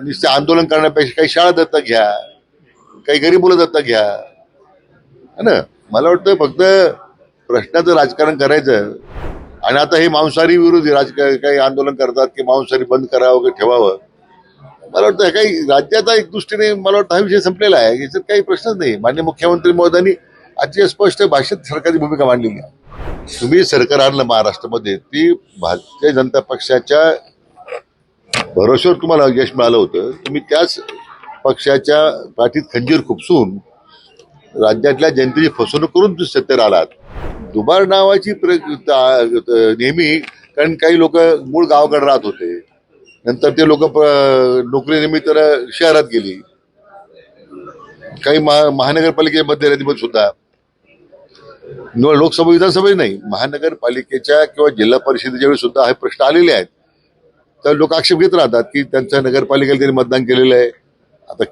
नुसते आंदोलन करण्यापेक्षा काही शाळा दत्तक घ्या काही गरीब मुलं दत्तक घ्या. है ना? मला वाटतं फक्त प्रश्नाचं राजकारण करायचं. आणि आता हे मांसाहारी विरोधी राजकारण काही आंदोलन करतात की मांसाहारी बंद करावं की ठेवावं. मला वाटतं काही राज्याचा एक दृष्टीने मला वाटतं हा विषय संपलेला आहे. याच्यात काही प्रश्नच नाही. मान्य मुख्यमंत्री महोदयांनी अतिशय स्पष्ट भाषेत सरकारची भूमिका मांडलेली आहे. तुम्ही सरकार आणलं महाराष्ट्रामध्ये ती भारतीय जनता पक्षाच्या भरोश्यावर तुम्हाला यश मिळालं होतं. तुम्ही त्याच पक्षाच्या पाठीत खंजीर खुपसून राज्यातल्या जनतेची फसवणूक करून तुम्ही सत्तेवर आलात. दुबार नावाची प्र नेहमी कारण काही लोक मूळ गावाकडे राहत होते. नंतर ते लोक नोकरीनिमित्त शहरात गेली. काही महा महानगरपालिकेमध्ये मध्ये सुद्धा. लोकसभा विधानसभा नाही. महानगरपालिकेच्या किंवा जिल्हा परिषदेच्या वेळी सुद्धा हे प्रश्न आलेले आहेत. तर लोक आक्षेप घेत राहतात की त्यांच्या नगरपालिकेला त्यांनी मतदान केलेलं आहे. आता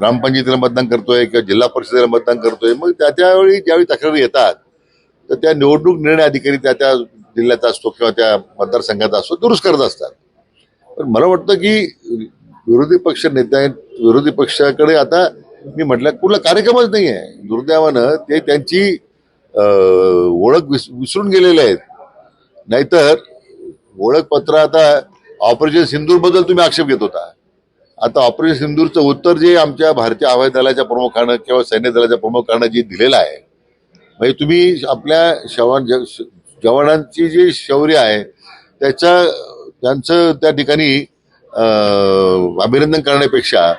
ग्रामपंचायतीला मतदान करतोय किंवा जिल्हा परिषदेला मतदान करतोय मग त्या त्यावेळी ज्यावेळी तक्रारी येतात तर त्या निवडणूक निर्णय अधिकारी त्या त्या जिल्ह्यात असतो किंवा त्या मतदारसंघात असतो दुरुस्त करत असतात. पण मला वाटतं की विरोधी पक्ष नेत्या विरोधी पक्षाकडे आता मी म्हटलं कुठला कार्यक्रमच नाही आहे. दुर्दैवानं ते त्यांची ओळख विस विसरून गेलेले आहेत. नाहीतर ओळखपत्र आता ऑपरेशन सिंदूरबद्दल तुम्ही आक्षेप घेत होता. आता ऑपरेशन सिंदूरचं उत्तर जे आमच्या भारतीय हवाई दलाच्या प्रमुखानं किंवा सैन्य दलाच्या प्रमुखानं जे दिलेलं आहे म्हणजे तुम्ही आपल्या शवान ज- जवानांची जी शौर्य आहे त्याच्या त्यांचं त्या ठिकाणी अभिनंदन करण्यापेक्षा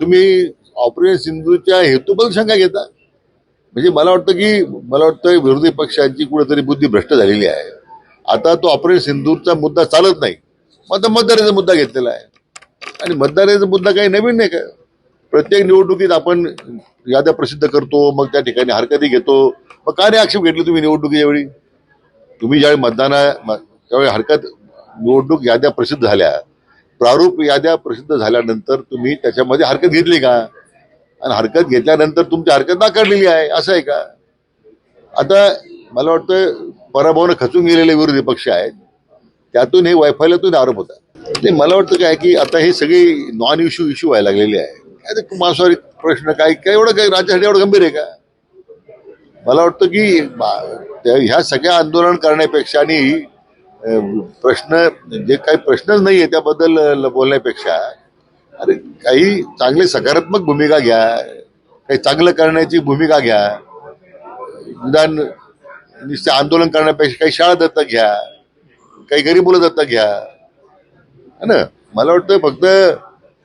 तुम्ही ऑपरेशन सिंधूच्या हेतूबद्दल शंका घेता? म्हणजे मला वाटतं की मला वाटतं विरोधी पक्षांची कुठेतरी बुद्धी भ्रष्ट झालेली आहे. आता तो ऑपरेशन सिंधूरचा मुद्दा चालत नाही. मग आता मतदाराचा मुद्दा घेतलेला आहे. आणि मतदाराचा मुद्दा काही नवीन नाही का? प्रत्येक निवडणुकीत आपण याद्या प्रसिद्ध करतो मग त्या ठिकाणी हरकती घेतो. मग का नाही आक्षेप घेतले तुम्ही निवडणुकीच्या वेळी? तुम्ही ज्यावेळी मतदाना त्यावेळी हरकत निवडणूक याद्या प्रसिद्ध झाल्या प्रारूप याद्या प्रसिद्ध झाल्यानंतर तुम्ही त्याच्यामध्ये हरकत घेतली का? आणि हरकत घेतल्यानंतर तुमची हरकत नाकारलेली आहे असं आहे का? आता मला वाटतं पराभवानं खचून गेलेले विरोधी पक्ष आहेत. त्यातून हे वैफल्यातून आरोप होता नाही मला वाटतं काय की आता हे सगळे नॉन इश्यू इश्यू व्हायला लागलेले आहे. काय ते मांसाहारी प्रश्न काय काय एवढं काय राज्यासाठी एवढं गंभीर आहे का? मला वाटतं की ह्या सगळ्या आंदोलन करण्यापेक्षा आणि प्रश्न जे काही प्रश्नच नाही आहे त्याबद्दल बोलण्यापेक्षा अरे काही चांगली सकारात्मक भूमिका घ्या काही चांगलं करण्याची भूमिका घ्या निदान नुसते आंदोलन करण्यापेक्षा काही शाळा दत्तक घ्या काही गरीब मुलं दत्तक घ्या. है ना? मला वाटतं फक्त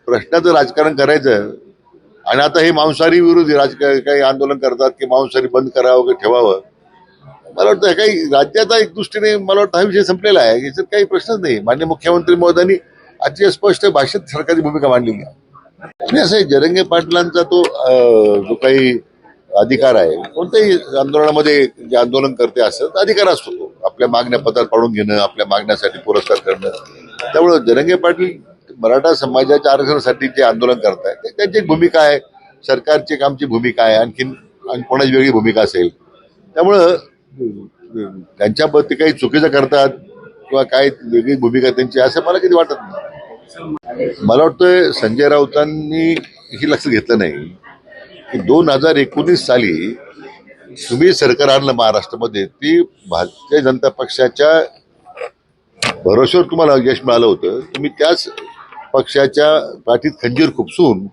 प्रश्नाचं राजकारण करायचं. आणि आता हे मांसाहारी विरोधी राजकारण काही आंदोलन करतात की मांसाहारी बंद करावं की ठेवावं. मला वाटतं काही राज्याचा एक दृष्टीने मला वाटतं हा विषय संपलेला आहे. याच्यात काही प्रश्नच नाही. मान्य मुख्यमंत्री महोदयांनी आजची स्पष्ट भाषेत सरकारची भूमिका मांडलेली आहे. आणि असं आहे, जरंगे पाटलांचा तो जो काही अधिकार आहे कोणत्याही आंदोलनामध्ये जे आंदोलन करते असं अधिकार असतो. आपल्या मागण्या पत्रात पाडून घेणं आपल्या मागण्यासाठी पुरस्कार करणं. त्यामुळे जरंगे पाटील मराठा समाजाच्या आरक्षणासाठी जे आंदोलन करतायत ते त्यांची एक भूमिका आहे. सरकारची एक आमची भूमिका आहे. आणखीन आणि कोणाची वेगळी भूमिका असेल. त्यामुळं अं, त्यांच्याबद्दल काही चुकीचं करतात किंवा काय वेगळी भूमिका त्यांची असं मला कधी वाटत नाही. मला वाटतंय संजय राऊतांनी ही लक्ष घेतलं नाही की दोन हजार एकोणीस साली तुम्ही सरकार आणलं महाराष्ट्रामध्ये ती भारतीय जनता पक्षाच्या भरोश्यावर तुम्हाला यश मिळालं होतं. तुम्ही त्याच पक्षाच्या पाठीत खंजीर खुपसून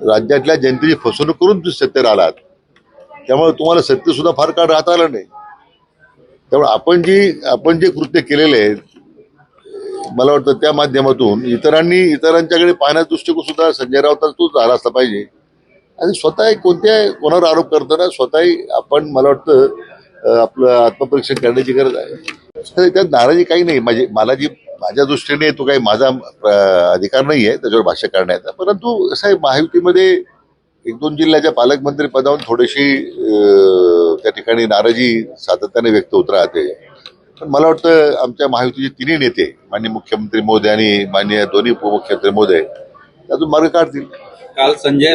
राज्यातल्या जनतेची फसवणूक करून तुम्ही सत्तेवर आलात. त्यामुळे तुम्हाला सत्तेसुद्धा फार काळ राहता आलं नाही. त्यामुळे आपण जी आपण जे कृत्य केलेले आहेत मला वाटतं त्या माध्यमातून इतरांनी इतरांच्याकडे पाहण्याचा दृष्टिकोन सुद्धा संजय राऊतांचा तोच झाला असला पाहिजे. आणि स्वतः कोणत्या कोणावर आरोप करताना स्वतःही आपण मला वाटतं आपलं आत्मपरीक्षण करण्याची गरज आहे. त्यात नाराजी काही नाही. माझी मला जी माझ्या दृष्टीने तो काही माझा अधिकार नाही आहे त्याच्यावर भाष्य करण्याचा. परंतु असं आहे महायुतीमध्ये एक दोन जिल्ह्याच्या पालकमंत्री पदावरून थोडीशी त्या ठिकाणी नाराजी सातत्याने व्यक्त होत राहते. पण मला वाटतं आमच्या महायुतीचे तिन्ही नेते माननीय मुख्यमंत्री मोदी आणि माननीय दोन्ही उपमुख्यमंत्री मोदी त्यातून मार्ग काढतील. काल संजय